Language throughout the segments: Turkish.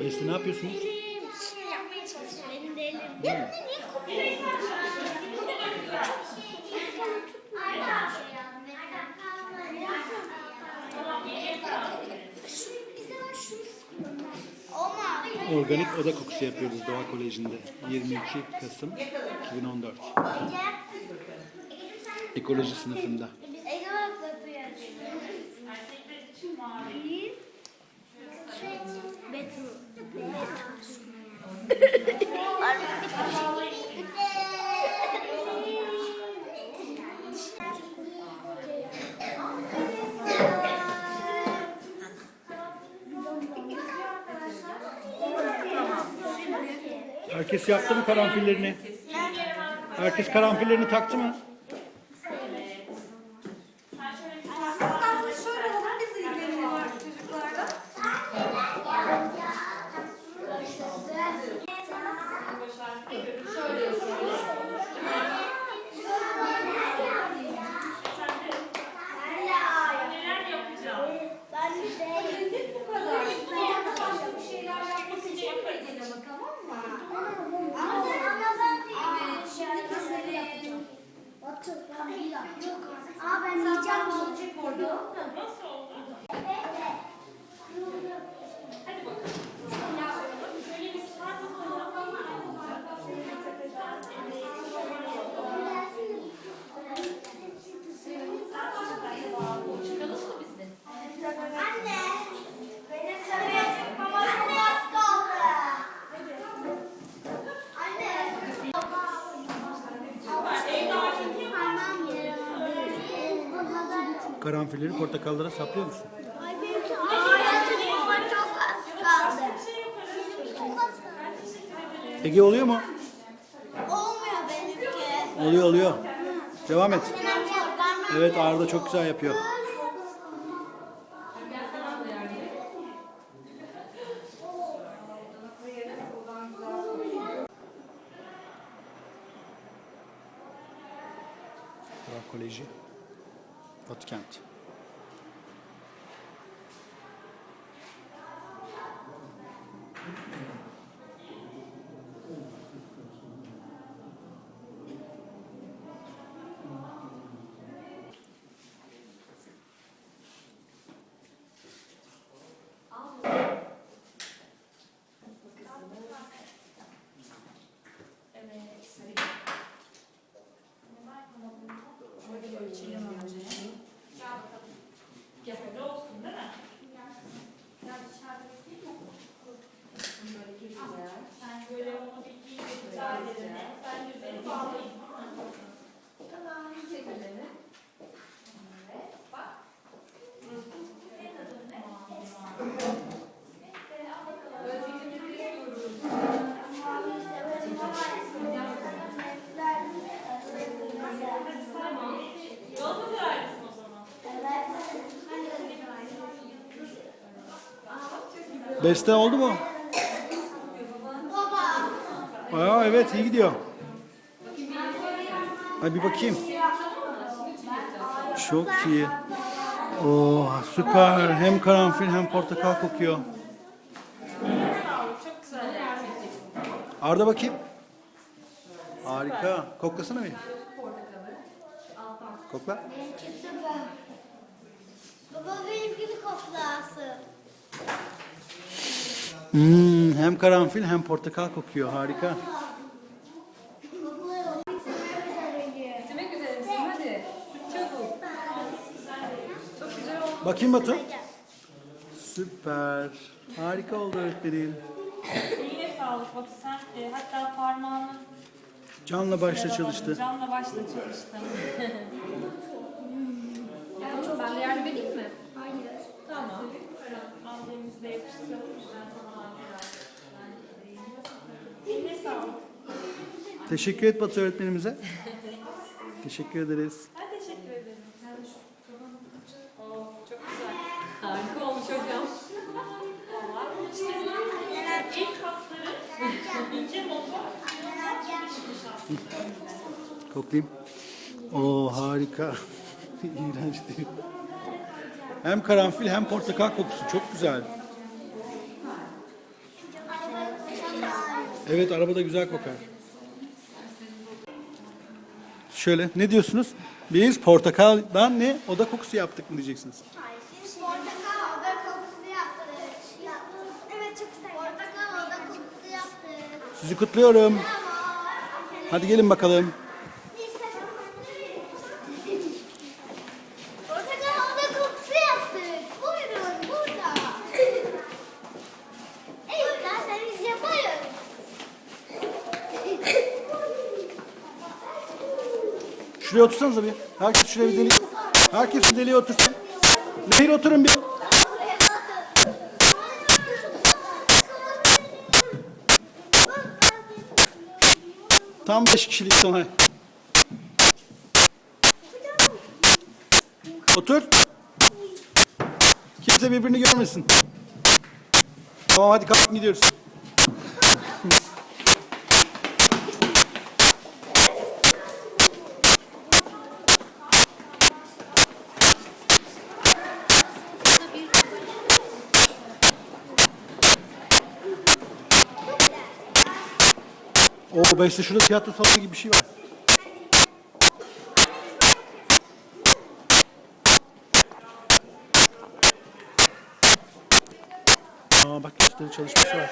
Beste ne yapıyorsunuz? yapmaya? Organik oda kokusu yapıyoruz Doğa Koleji'nde. 22 Kasım 2014. Ekoloji sınıfında. Herkes yaptı mı karanfillerini? Herkes karanfillerini taktı mı? Karanfilleri portakallara saplıyor musun? Ay benimki mama çok az kaldı. Çok az kaldı. Ege oluyor mu? Olmuyor benimki. Oluyor oluyor. Devam et. Evet Arda çok güzel yapıyor. Koleji. Batıkent. Beste oldu mu? Aa, evet iyi gidiyor. Hadi bir bakayım. Çok iyi. Oh süper. Hem karanfil hem portakal kokuyor. Arda bakayım. Harika. Koklasana bir. Kokla. Benimki süper. Baba benimki de koklasın. Hmm, hem karanfil hem portakal kokuyor. Harika. Kokuyor. Bitirmek üzeresin hadi. Çabuk. Çok güzel oldu. Bakayım Batu. Süper. Harika oldu öğretmenim. Eline sağlık. Bak sen e, hatta parmağını Canla başla çalıştı. Canla başla çalıştın. Ben de yardım edeyim mi? Hayır. Tamam. Al elimizle yapıştıralım. Ben sana Eline sağlık. Teşekkür et Batu öğretmenimize. Teşekkür ederiz. Ben teşekkür ederim. Oo, çok güzel. Harika olmuş hocam. İlk kasları ince motor. Koklayayım. Oo harika. İğrenç değil. Hem karanfil hem portakal kokusu çok güzel. Evet arabada güzel kokar. Şöyle ne diyorsunuz? Biz portakaldan ne oda kokusu yaptık mı diyeceksiniz? Biz portakal oda kokusu yaptık. Evet çok güzel. Portakal oda kokusu yaptık. Sizi kutluyorum. Hadi gelin bakalım. Portakal oda kokusu yaptık. Buyurun burada. Evet, isterseniz yaparız. Şuraya otursanıza bir. Herkes şuraya bir deli. Herkes bir deliğe otursun. Nehir oturun bir. Tam beş kişilik sana. Otur. Kimse birbirini görmesin. Tamam hadi kalkın gidiyoruz. Oo Beste şurada tiyatro salonu gibi bir şey var. Aa bak gösteri çalışması var.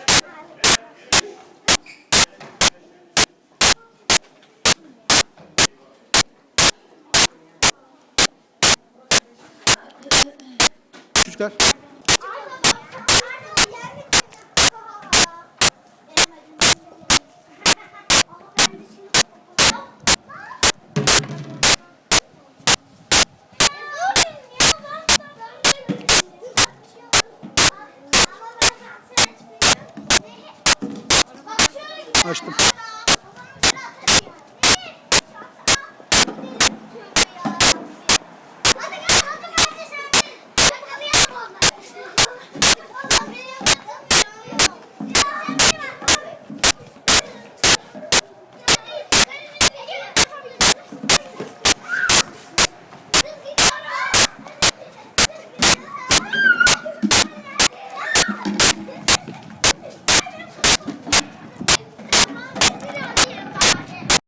Çocuklar